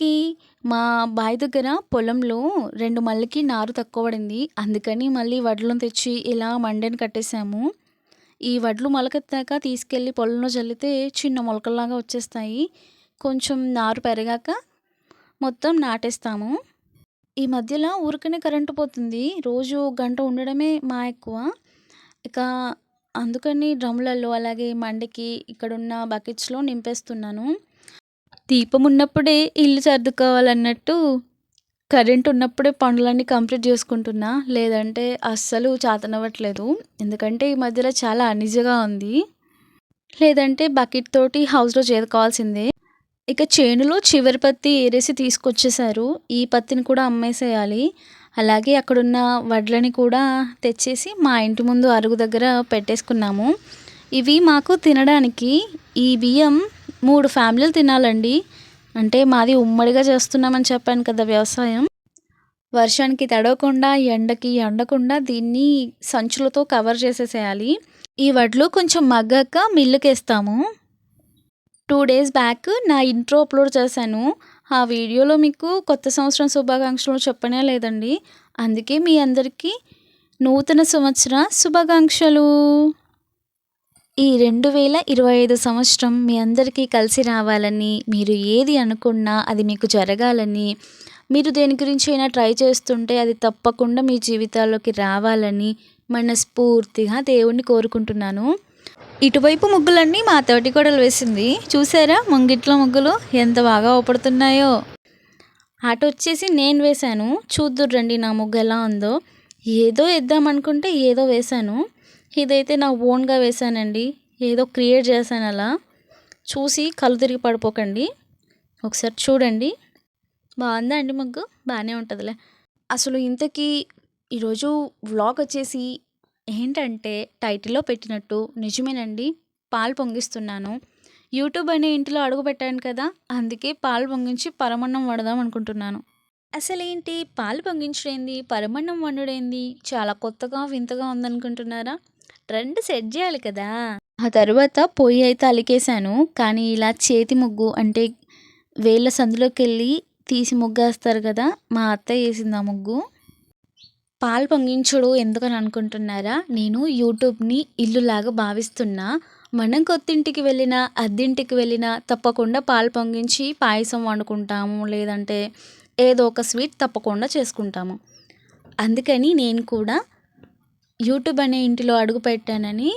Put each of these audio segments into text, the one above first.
ఇంతకీ మా బావి దగ్గర పొలంలో రెండు మళ్ళీకి నారు తక్కువ పడింది. అందుకని మళ్ళీ వడ్లను తెచ్చి ఇలా మండని కట్టేసాము ఈ వడ్లు మొలకెత్తాక తీసుకెళ్ళి పొలంలో చల్లితే చిన్న మొలకల్లాగా వచ్చేస్తాయి. కొంచెం నారు పెరగాక మొత్తం నాటేస్తాము. ఈ మధ్యలో ఊరికనే కరెంటు పోతుంది. రోజు గంట ఉండడమే మా ఎక్కువ. ఇక అందుకని డ్రమ్ములలో అలాగే మండకి ఇక్కడున్న బకెట్స్లో నింపేస్తున్నాను. దీపం ఉన్నప్పుడే ఇల్లు సర్దుకోవాలన్నట్టు కరెంట్ ఉన్నప్పుడే పనులన్నీ కంప్లీట్ చేసుకుంటున్నా. లేదంటే అస్సలు చాతనవ్వట్లేదు. ఎందుకంటే ఈ మధ్యలో చాలా అనిజగా ఉంది. లేదంటే బకెట్ తోటి హౌస్లో చేరుకోవాల్సిందే. ఇక చేనులో చివరి పత్తి ఏరేసి తీసుకొచ్చేసారు ఈ పత్తిని కూడా అమ్మేసేయాలి. అలాగే అక్కడున్న వడ్లని కూడా తెచ్చేసి మా ఇంటి ముందు అరుగు దగ్గర పెట్టేసుకున్నాము. ఇవి మాకు తినడానికి ఈ బియ్యం మూడు ఫ్యామిలీలు తినాలండి. అంటే మాది ఉమ్మడిగా చేస్తున్నామని చెప్పాను కదా వ్యవసాయం. వర్షానికి తడవకుండా ఎండకి ఎండకుండా దీన్ని సంచులతో కవర్ చేసేసేయాలి. ఈ వడ్లు కొంచెం మగ్గాక మిల్లుకేస్తాము. టూ డేస్ బ్యాక్ నా ఇంట్రో అప్లోడ్ చేశాను. ఆ వీడియోలో మీకు కొత్త సంవత్సరం శుభాకాంక్షలు చెప్పనే లేదండి. అందుకే మీ అందరికీ నూతన సంవత్సర శుభాకాంక్షలు. ఈ రెండు వేల ఇరవై ఐదు సంవత్సరం మీ అందరికీ కలిసి రావాలని మీరు ఏది అనుకున్నా అది మీకు జరగాలని మీరు దేని గురించి అయినా ట్రై చేస్తుంటే అది తప్పకుండా మీ జీవితాల్లోకి రావాలని మనస్ఫూర్తిగా దేవుణ్ణి కోరుకుంటున్నాను. ఇటువైపు ముగ్గులన్నీ మా తోటి కొడలు వేసింది. చూసారా ముంగిట్లో ముగ్గులు ఎంత బాగా ఓపడుతున్నాయో అటు వచ్చేసి నేను వేశాను. చూద్దురండి నా ముగ్గు ఎలా ఉందో. ఏదో వేద్దామనుకుంటే ఏదో వేశాను. ఇదైతే నా ఓన్గా వేశానండి. ఏదో క్రియేట్ చేశాను అలా. చూసి కళ్ళు తిరిగి పడిపోకండి. ఒకసారి చూడండి. బాగుందా అండి మగ్గు? బాగానే ఉంటుందిలే. అసలు ఇంతకీ ఈరోజు వ్లాగ్ వచ్చేసి ఏంటంటే టైటిల్లో పెట్టినట్టు నిజమేనండి. పాలు పొంగిస్తున్నాను. యూట్యూబ్ అనే ఇంటిలో అడుగు పెట్టాను కదా అందుకే పాలు పొంగించి పరమన్నం వండుదాం అనుకుంటున్నాను. అసలేంటి? పాలు పొంగించడేంది? పరమన్నం వండుడేంది? చాలా కొత్తగా వింతగా ఉందనుకుంటున్నారా? ట్రెండ్ సెట్ చేయాలి కదా. ఆ తర్వాత పొయ్యి అయితే అలికేశాను. కానీ ఇలా చేతి ముగ్గు అంటే వేళ్ళ సందులోకి వెళ్ళి తీసి ముగ్గేస్తారు కదా. మా అత్తయ్య వేసింది ఆ ముగ్గు. పాలు పొంగించుడు ఎందుకని అనుకుంటున్నారా? నేను యూట్యూబ్ని ఇల్లులాగా భావిస్తున్నా. మనం కొత్తింటికి వెళ్ళినా అద్దింటికి వెళ్ళినా తప్పకుండా పాలు పొంగించి పాయసం వండుకుంటాము. లేదంటే ఏదో ఒక స్వీట్ తప్పకుండా చేసుకుంటాము. అందుకని నేను కూడా యూట్యూబ్ అనే ఇంటిలో అడుగు పెట్టానని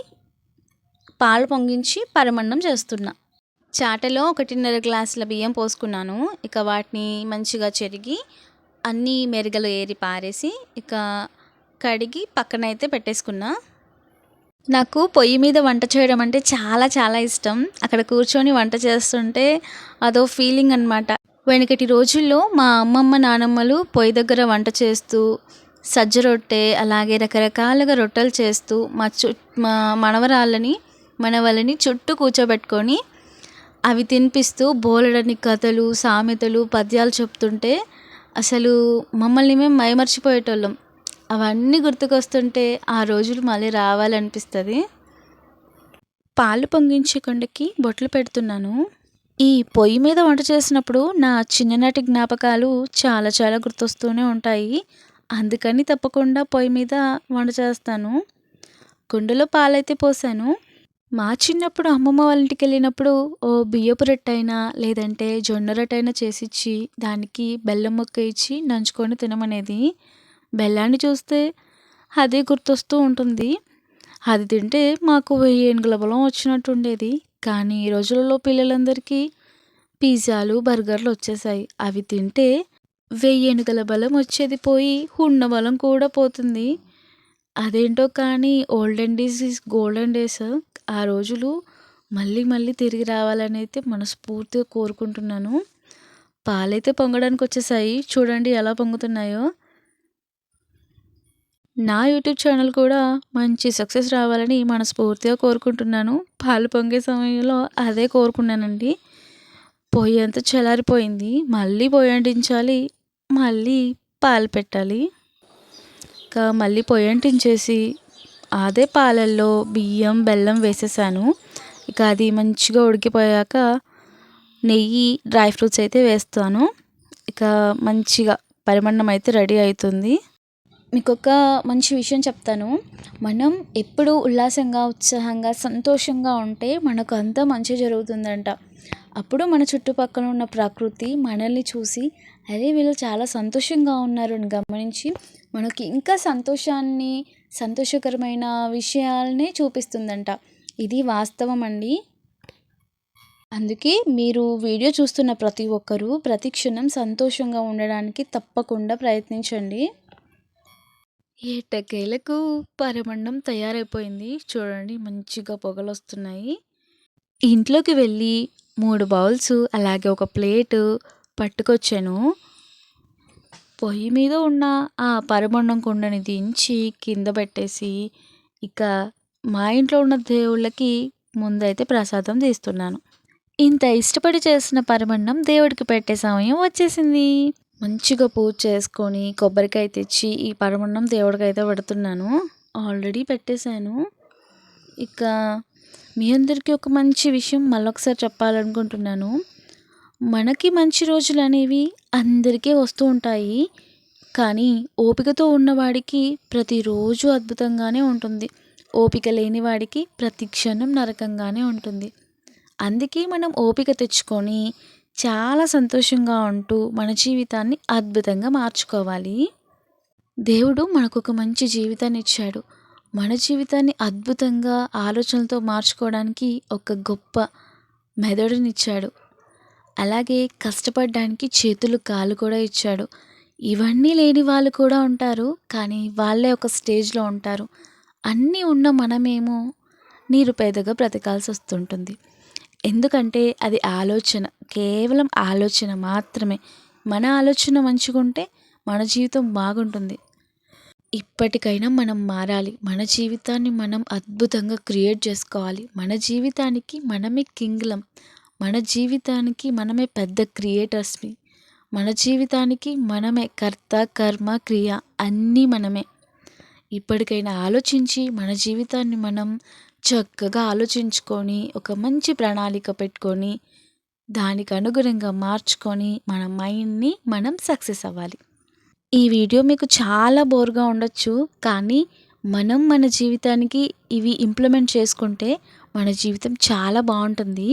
పాలు పొంగించి పరమన్నం చేస్తున్నా. చాటలో ఒకటిన్నర గ్లాసుల బియ్యం పోసుకున్నాను. ఇక వాటిని మంచిగా చెరిగి అన్నీ మెరుగలు ఏరి పారేసి ఇక కడిగి పక్కనైతే పెట్టేసుకున్నా. నాకు పొయ్యి మీద వంట చేయడం అంటే చాలా చాలా ఇష్టం. అక్కడ కూర్చొని వంట చేస్తుంటే అదో ఫీలింగ్ అనమాట వెనకటి రోజుల్లో మా అమ్మమ్మ నానమ్మలు పొయ్యి దగ్గర వంట చేస్తూ సజ్జ రొట్టె అలాగే రకరకాలుగా రొట్టెలు చేస్తూ మా చు మా మనవరాళ్ళని మనవలని చుట్టూ కూర్చోబెట్టుకొని అవి తినిపిస్తూ బోలెడని కథలు సామెతలు పద్యాలు చెప్తుంటే అసలు మమ్మల్ని మేము మైమర్చిపోయేటోళ్ళం. అవన్నీ గుర్తుకొస్తుంటే ఆ రోజులు మళ్ళీ రావాలనిపిస్తుంది. పాలు పొంగించే కొండకి బొట్లు పెడుతున్నాను. ఈ పొయ్యి మీద వంట చేసినప్పుడు నా చిన్ననాటి జ్ఞాపకాలు చాలా చాలా గుర్తొస్తూనే ఉంటాయి. అందుకని తప్పకుండా పొయ్యి మీద వంట చేస్తాను. కుండలో పాలైతే పోసాను. మా చిన్నప్పుడు అమ్మమ్మ వాళ్ళ ఇంటికి వెళ్ళినప్పుడు ఓ బియ్యపు రొట్టైనా లేదంటే జొన్న రొట్టైనా చేసిచ్చి దానికి బెల్లం ముక్క ఇచ్చి నంచుకొని తినమనేది. బెల్లాన్ని చూస్తే అదే గుర్తొస్తూ ఉంటుంది. అది తింటే మాకు ఏనుగుల బలం వచ్చినట్టు ఉండేది కానీ ఈ రోజులలో పిల్లలందరికీ పిజ్జాలు బర్గర్లు వచ్చేసాయి. అవి తింటే వెయ్యి బలం వచ్చేది పోయి ఉన్న బలం కూడా పోతుంది. అదేంటో కానీ olden days is golden days. ఆ రోజులు మళ్ళీ మళ్ళీ తిరిగి రావాలని అయితే మనస్ఫూర్తిగా కోరుకుంటున్నాను. పాలైతే పొంగడానికి వచ్చేసాయి. చూడండి ఎలా పొంగుతున్నాయో. నా యూట్యూబ్ ఛానల్ కూడా మంచి సక్సెస్ రావాలని మనస్ఫూర్తిగా కోరుకుంటున్నాను. పాలు పొంగే సమయంలో అదే కోరుకున్నానండి. పొయ్యి అంతా చల్లారిపోయింది. మళ్ళీ పొయ్యి అంటించాలి. మళ్ళీ పాలు పెట్టాలి. ఇంకా మళ్ళీ పొయ్యి అంటించేసి అదే పాలల్లో బియ్యం బెల్లం వేసేసాను. ఇక అది మంచిగా ఉడికిపోయాక నెయ్యి డ్రై ఫ్రూట్స్ అయితే వేస్తాను. ఇక మంచిగా పరిమాణం అయితే రెడీ అవుతుంది. మీకు ఒక మంచి విషయం చెప్తాను. మనం ఎప్పుడు ఉల్లాసంగా ఉత్సాహంగా సంతోషంగా ఉంటే మనకు అంతా మంచి జరుగుతుందంట. అప్పుడు మన చుట్టుపక్కల ఉన్న ప్రకృతి మనల్ని చూసి అరే వీళ్ళు చాలా సంతోషంగా ఉన్నారు అని గమనించి మనకి ఇంకా సంతోషాన్ని సంతోషకరమైన విషయాలనే చూపిస్తుందంట. ఇది వాస్తవం అండి. అందుకే మీరు వీడియో చూస్తున్న ప్రతి ఒక్కరూ ప్రతి క్షణం సంతోషంగా ఉండడానికి తప్పకుండా ప్రయత్నించండి. ఏటకేలకు పరమండం తయారైపోయింది. చూడండి మంచిగా పొగలు వస్తున్నాయి ఇంట్లోకి వెళ్ళి మూడు బౌల్స్ అలాగే ఒక ప్లేటు పట్టుకొచ్చాను. పొయ్యి మీద ఉన్న ఆ పరమండం కుండని దించి కింద పెట్టేసి ఇక మా ఇంట్లో ఉన్న దేవుళ్ళకి ముందైతే ప్రసాదం తీస్తున్నాను. ఇంత ఇష్టపడి చేసిన పరమన్నం దేవుడికి పెట్టే సమయం వచ్చేసింది. మంచిగా పూజ చేసుకొని కొబ్బరికాయ తెచ్చి ఈ పరమన్నం దేవుడికి అయితే పెడుతున్నాను. ఆల్రెడీ పెట్టేశాను. ఇక మీ అందరికీ ఒక మంచి విషయం మళ్ళొకసారి చెప్పాలనుకుంటున్నాను. మనకి మంచి రోజులు అనేవి అందరికీ వస్తూ ఉంటాయి. కానీ ఓపికతో ఉన్నవాడికి ప్రతిరోజు అద్భుతంగానే ఉంటుంది. ఓపిక లేని వాడికి ప్రతి క్షణం నరకంగానే ఉంటుంది. అందుకే మనం ఓపిక తెచ్చుకొని చాలా సంతోషంగా ఉంటూ మన జీవితాన్ని అద్భుతంగా మార్చుకోవాలి. దేవుడు మనకు ఒక మంచి జీవితాన్ని ఇచ్చాడు. మన జీవితాన్ని అద్భుతంగా ఆలోచనలతో మార్చుకోవడానికి ఒక గొప్ప మెదడునిచ్చాడు. అలాగే కష్టపడడానికి చేతులు కాలు కూడా ఇచ్చాడు. ఇవన్నీ లేని వాళ్ళు కూడా ఉంటారు కానీ వాళ్ళే ఒక స్టేజ్లో ఉంటారు. అన్నీ ఉన్న మనమేమో నిరుపేదగా బ్రతకాల్సి వస్తుంటుంది. ఎందుకంటే అది ఆలోచన కేవలం ఆలోచన మాత్రమే. మన ఆలోచన మంచిగుంటే మన జీవితం బాగుంటుంది. ఇప్పటికైనా మనం మారాలి. మన జీవితాన్ని మనం అద్భుతంగా క్రియేట్ చేసుకోవాలి. మన జీవితానికి మనమే కింగ్లం. మన జీవితానికి మనమే పెద్ద క్రియేటర్స్ని మన జీవితానికి మనమే కర్త కర్మ క్రియ అన్నీ మనమే. ఇప్పటికైనా ఆలోచించి మన జీవితాన్ని మనం చక్కగా ఆలోచించుకొని ఒక మంచి ప్రణాళిక పెట్టుకొని దానికి అనుగుణంగా మార్చుకొని మన మైండ్ని మనం సక్సెస్ అవ్వాలి. ఈ వీడియో మీకు చాలా బోర్గా ఉండొచ్చు కానీ మనం మన జీవితానికి ఇవి ఇంప్లిమెంట్ చేసుకుంటే మన జీవితం చాలా బాగుంటుంది.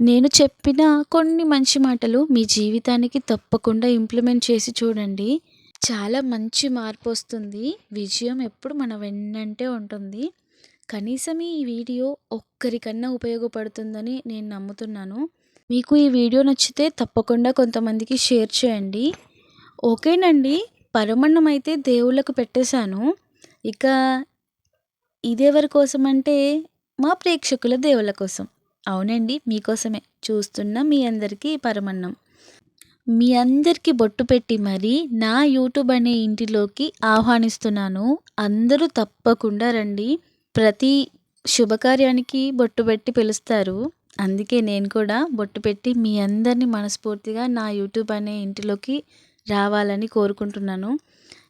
నేను చెప్పిన కొన్ని మంచి మాటలు మీ జీవితానికి తప్పకుండా ఇంప్లిమెంట్ చేసి చూడండి. చాలా మంచి మార్పు వస్తుంది విజయం ఎప్పుడు మన వెన్నంటే ఉంటుంది. కనీసం ఈ వీడియో ఒక్కరికన్నా ఉపయోగపడుతుందని నేను నమ్ముతున్నాను. మీకు ఈ వీడియో నచ్చితే తప్పకుండా కొంతమందికి షేర్ చేయండి. ఓకేనండి. పరమన్నం అయితే దేవుళ్ళకు పెట్టేశాను. ఇక ఇదెవరి కోసం అంటే మా ప్రేక్షకుల దేవుళ్ళ కోసం. అవునండి. మీకోసమే. చూస్తున్న మీ అందరికీ పరమన్నం. మీ అందరికీ బొట్టు పెట్టి మరి నా యూట్యూబ్ అనే ఇంటిలోకి ఆహ్వానిస్తున్నాను. అందరూ తప్పకుండా రండి. ప్రతి శుభకార్యానికి బొట్టు పెట్టి పిలుస్తారు. అందుకే నేను కూడా బొట్టు పెట్టి మీ అందరినీ మనస్ఫూర్తిగా నా యూట్యూబ్ అనే ఇంటిలోకి రావాలని కోరుకుంటున్నాను.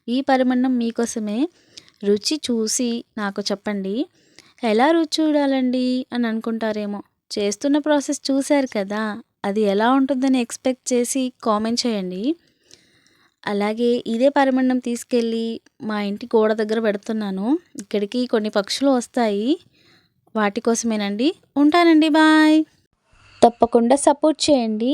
ఈ పరిమాణం మీకోసమే రుచి చూసి నాకు చెప్పండి. ఎలా రుచి చూడాలండి? అని అనుకుంటారేమో. చేస్తున్న ప్రాసెస్ చూశారు కదా అది ఎలా ఉంటుందని ఎక్స్పెక్ట్ చేసి కామెంట్ చేయండి. అలాగే ఇదే పరిమళం తీసుకెళ్ళి మా ఇంటి గోడ దగ్గర పెడుతున్నాను. ఇక్కడికి కొన్ని పక్షులు వస్తాయి. వాటి కోసమేనండి. ఉంటానండి. బాయ్. తప్పకుండా సపోర్ట్ చేయండి.